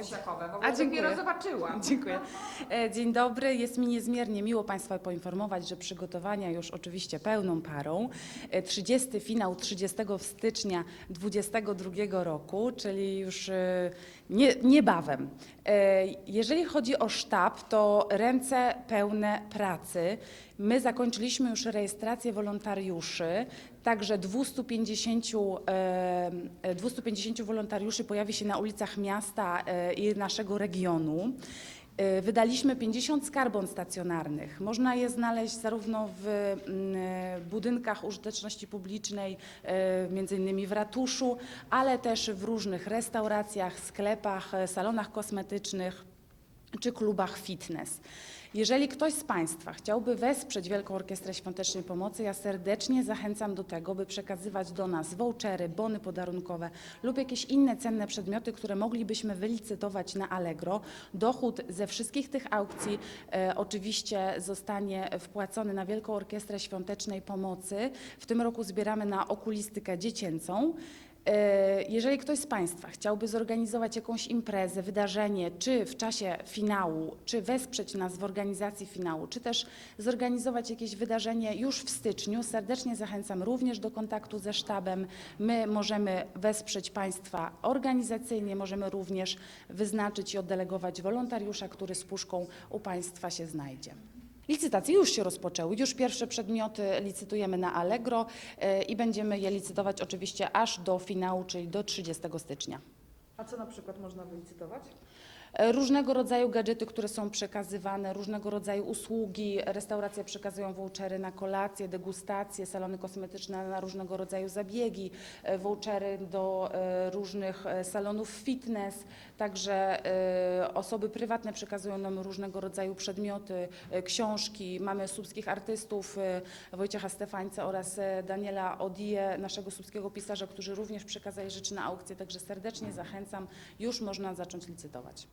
osiakowe, bo A, A, dziękuję. dopiero zobaczyłam. Dziękuję. E, Dzień dobry. Jest mi niezmiernie miło Państwa poinformować, że przygotowania już oczywiście pełną parą. E, 30 finał 30 stycznia 2022 roku, czyli już e, nie, niebawem. E, Jeżeli chodzi o sztab, to ręce pełne pracy. My zakończyliśmy już rejestrację wolontariuszy, także 250, e, e, 250 wolontariuszy pojawi się na ulicach miasta e, i naszego regionu. E, Wydaliśmy 50 skarbon stacjonarnych. Można je znaleźć zarówno w mm, e, budynkach użyteczności publicznej, między innymi w ratuszu, ale też w różnych restauracjach, sklepach, salonach kosmetycznych czy klubach fitness. Jeżeli ktoś z Państwa chciałby wesprzeć Wielką Orkiestrę Świątecznej Pomocy, ja serdecznie zachęcam do tego, by przekazywać do nas vouchery, bony podarunkowe lub jakieś inne cenne przedmioty, które moglibyśmy wylicytować na Allegro. Dochód ze wszystkich tych aukcji e, oczywiście zostanie wpłacony na Wielką Orkiestrę Świątecznej Pomocy. W tym roku zbieramy na okulistykę dziecięcą. E, Jeżeli ktoś z Państwa chciałby zorganizować jakąś imprezę, wydarzenie, czy w czasie finału, czy wesprzeć nas w organizacji finału, czy też zorganizować jakieś wydarzenie już w styczniu, serdecznie zachęcam również do kontaktu ze sztabem. My możemy wesprzeć Państwa organizacyjnie, możemy również wyznaczyć i oddelegować wolontariusza, który z puszką u Państwa się znajdzie. Licytacje już się rozpoczęły, już pierwsze przedmioty licytujemy na Allegro e, i będziemy je licytować oczywiście aż do finału, czyli do 30 stycznia. A co na przykład można wylicytować? E, Różnego rodzaju gadżety, które są przekazywane, różnego rodzaju usługi. Restauracje przekazują vouchery na kolacje, degustacje, salony kosmetyczne na różnego rodzaju zabiegi, e, vouchery do e, różnych salonów fitness. Także osoby prywatne przekazują nam różnego rodzaju przedmioty, książki. Mamy słupskich artystów Wojciecha Stefańca oraz Daniela Odije, naszego słupskiego pisarza, którzy również przekazali rzeczy na aukcję. Także serdecznie zachęcam. Już można zacząć licytować.